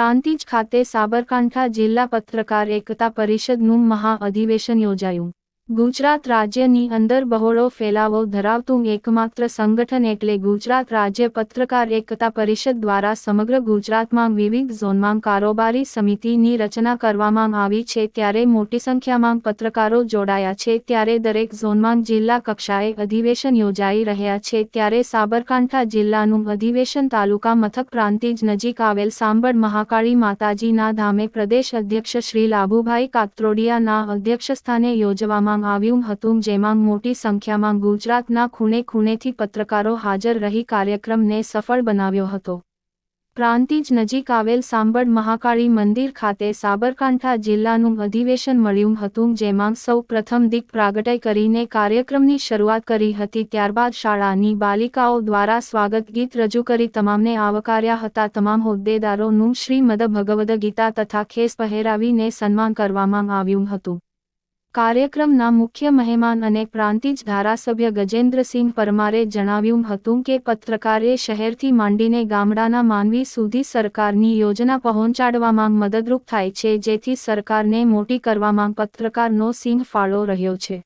પ્રાંતિજ ખાતે સાબરકાંઠા જિલ્લા પત્રકાર એકતા પરિષદનું મહાઅધિવેશન યોજાયું. ગુજરાત રાજ્યની અંદર બહોળો ફેલાવો ધરાવતું એકમાત્ર સંગઠન એટલે ગુજરાત રાજ્ય પત્રકાર એકતા પરિષદ દ્વારા સમગ્ર ગુજરાતમાં વિવિધ ઝોનમાં કારોબારી સમિતિની રચના કરવામાં આવી છે. ત્યારે મોટી સંખ્યામાં પત્રકારો જોડાયા છે. ત્યારે દરેક ઝોનમાં જિલ્લા કક્ષાએ અધિવેશન યોજાઈ રહ્યા છે. ત્યારે સાબરકાંઠા જિલ્લાનું અધિવેશન તાલુકા મથક પ્રાંતિજ નજીક આવેલ સાંબળ મહાકાળી માતાજીના ધામે પ્રદેશ અધ્યક્ષ શ્રી લાભુભાઈ કાત્રોડિયાના અધ્યક્ષસ્થાને યોજવામાં આવ્યું હતું, જેમાં મોટી સંખ્યામાં ગુજરાતના ખૂણે ખૂણેથી પત્રકારો હાજર રહી કાર્યક્રમને સફળ બનાવ્યો હતો. પ્રાંતિજ નજીક આવેલ સાંબળ મહાકાળી મંદિર ખાતે સાબરકાંઠા જિલ્લાનું અધિવેશન મળ્યું હતું, જેમાં સૌ પ્રથમ દીપ પ્રાગટય કરીને કાર્યક્રમની શરૂઆત કરી હતી, ત્યારબાદ શાળાની બાલિકાઓ દ્વારા સ્વાગત ગીત રજૂ કરી તમામને આવકાર્યા હતા. તમામ હોદ્દેદારોનું શ્રીમદ ભગવદ ગીતા તથા ખેસ પહેરાવીને સન્માન કરવામાં આવ્યું હતું. કાર્યક્રમના મુખ્ય મહેમાન અને પ્રાંતિજ ધારાસભ્ય ગજેન્દ્રસિંહ પરમારે જણાવ્યું હતું કે પત્રકારે શહેરથી માંડીને ગામડાના માનવી સુધી સરકારની યોજના પહોંચાડવામાં મદદરૂપ થાય છે, જેથી સરકારને મોટી કરવામાં પત્રકારનો સિંહ ફાળો રહ્યો છે.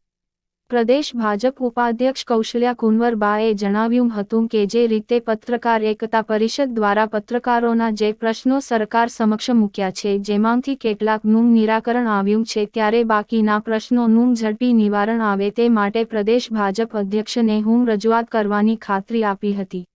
પ્રદેશ ભાજપ ઉપાધ્યક્ષ કૌશલ્યા કુંવરબાએ જણાવ્યું હતું કે જે રીતે પત્રકાર એકતા પરિષદ દ્વારા પત્રકારોના જે પ્રશ્નો સરકાર સમક્ષ મૂક્યા છે, જેમાંથી કેટલાકનું નિરાકરણ આવ્યું છે, ત્યારે બાકીના પ્રશ્નોનું ઝડપી નિવારણ આવે તે માટે પ્રદેશ ભાજપ અધ્યક્ષને હું રજૂઆત કરવાની ખાતરી આપી હતી.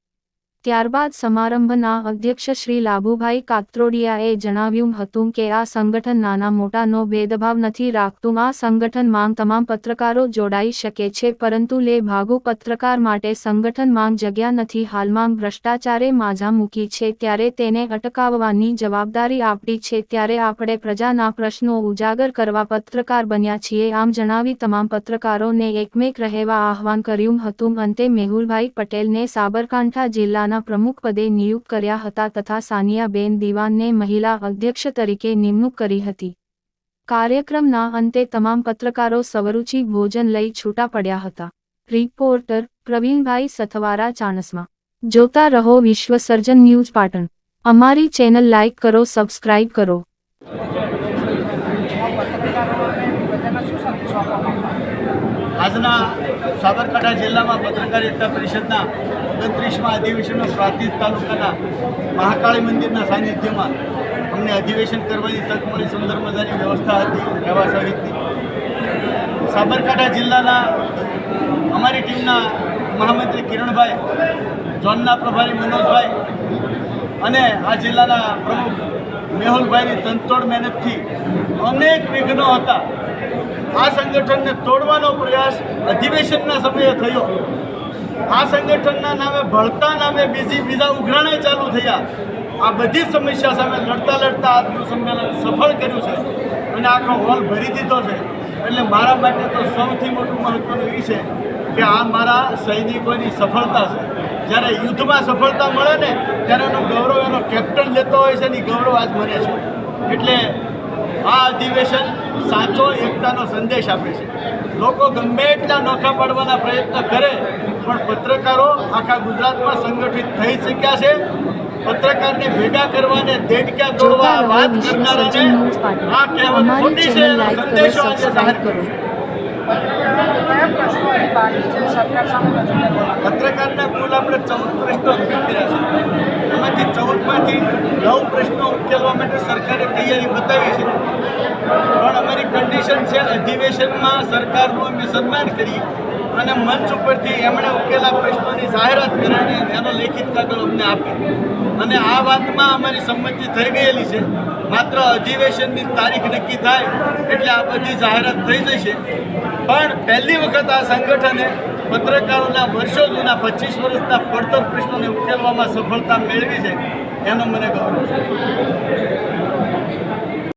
ત્યારબાદ સમારંભના અધ્યક્ષ શ્રી લાભુભાઈ કાત્રોડિયાએ જણાવ્યું હતું કે આ સંગઠન નાના મોટાનો ભેદભાવ નથી રાખતું. આ સંગઠન માંગ તમામ પત્રકારો જોડાઈ શકે છે, પરંતુ લે ભાગુ પત્રકાર માટે સંગઠન માંગ જગ્યા નથી. હાલમાં ભ્રષ્ટાચારે માઝા મૂકી છે, ત્યારે તેને અટકાવવાની જવાબદારી આપણી છે, ત્યારે આપણે પ્રજાના પ્રશ્નો ઉજાગર કરવા પત્રકાર બન્યા છીએ. આમ જણાવી તમામ પત્રકારોને એકમેક રહેવા આહવાન કર્યું હતું. અંતે મેહુલભાઈ પટેલને સાબરકાંઠા જિલ્લા જિલ્લાના પ્રમુખ પદે નિયુક્ત કર્યા હતા તથા સાનિયાબેન દિવાનને મહિલા અધ્યક્ષ તરીકે નિમણૂક કરી હતી. કાર્યક્રમના અંતે તમામ પત્રકારો સવરુચિ ભોજન લઈ છૂટા પડ્યા હતા. રિપોર્ટર પ્રવીણભાઈ સથવારા ચાણસમા. જોતા રહો વિશ્વ સર્જન ન્યૂઝ પાટણ. અમારી ચેનલ લાઇક કરો, સબસ્ક્રાઇબ કરો. આજના સાબરકાંઠા જિલ્લામાં પત્રકારિતા પરિષદના ઓગણત્રીસમાં અધિવેશનમાં પ્રાંતિજ તાલુકાના મહાકાળી મંદિરના સાનિધ્યમાં અમને અધિવેશન કરવાની તક મળી. સુંદર મજાની વ્યવસ્થા હતી રહેવા સહિતની સાબરકાંઠા જિલ્લાના અમારી ટીમના મહામંત્રી કિરણભાઈ, ઝોનના પ્રભારી મનોજભાઈ અને આ જિલ્લાના પ્રમુખ મેહુલભાઈની તંતોડ મહેનતથી અનેક વિઘ્નો હતા. આ સંગઠનને તોડવાનો પ્રયાસ અધિવેશનના સમયે થયો. આ સંગઠનના નામે ભળતા નામે બીજી બીજા ઉઘરાણા ચાલુ થયા. આ બધી સમસ્યા સામે લડતા લડતા આજનું સંમેલન સફળ કર્યું છે અને આખો હોલ ભરી દીધો છે. એટલે મારા માટે તો સૌથી મોટું મહત્વનું એ છે કે આ મારા સૈનિકોની સફળતા છે. જ્યારે યુદ્ધમાં સફળતા મળે ને ત્યારે એનું ગૌરવ એનો કેપ્ટન લેતો હોય છે ને ગૌરવ આજ મને છે. એટલે આ અધિવેશન સાચો એકતાનો સંદેશ આપે છે. લોકો ગમે એટલા નોખા પાડવાના પ્રયત્ન કરે પણ પત્રકારો આખા ગુજરાતમાં સંગઠિત થઈ શક્યા છે. પત્રકારને ભેગા કરવાને દેડક્યા તોડવા વાત કરનારાને આ કહેવત ખોટી છે એનો સંદેશો આજે જાહેર કરું. છું. પત્રકારના કુલ આપણે ચૌદ પ્રશ્નો કર્યા છે. નવ પ્રશ્નો ઉકેલવા માટે સરકારે તૈયારી બતાવી છે. પણ અમારી કન્ડિશન છે અધિવેશનમાં સરકારનું અમે સન્માન કરીએ. અને મંચ ઉપરથી એમણે ઉકેલા પ્રશ્નોની જાહેરાત કરીને એનો લેખિત કાગળ અમને આપે. અને આ વાતમાં અમારી સંમતિ થઈ ગયેલી છે. માત્ર અધિવેશનની તારીખ નક્કી થાય એટલે આ બધી જાહેરાત થઈ જશે. પણ પહેલી વખત આ સંગઠને પત્રકારોના વર્ષો જૂના પચીસ વર્ષના પડતર પ્રશ્નોને ઉકેલવામાં સફળતા મેળવી છે, એનો મને ગૌરવ છે.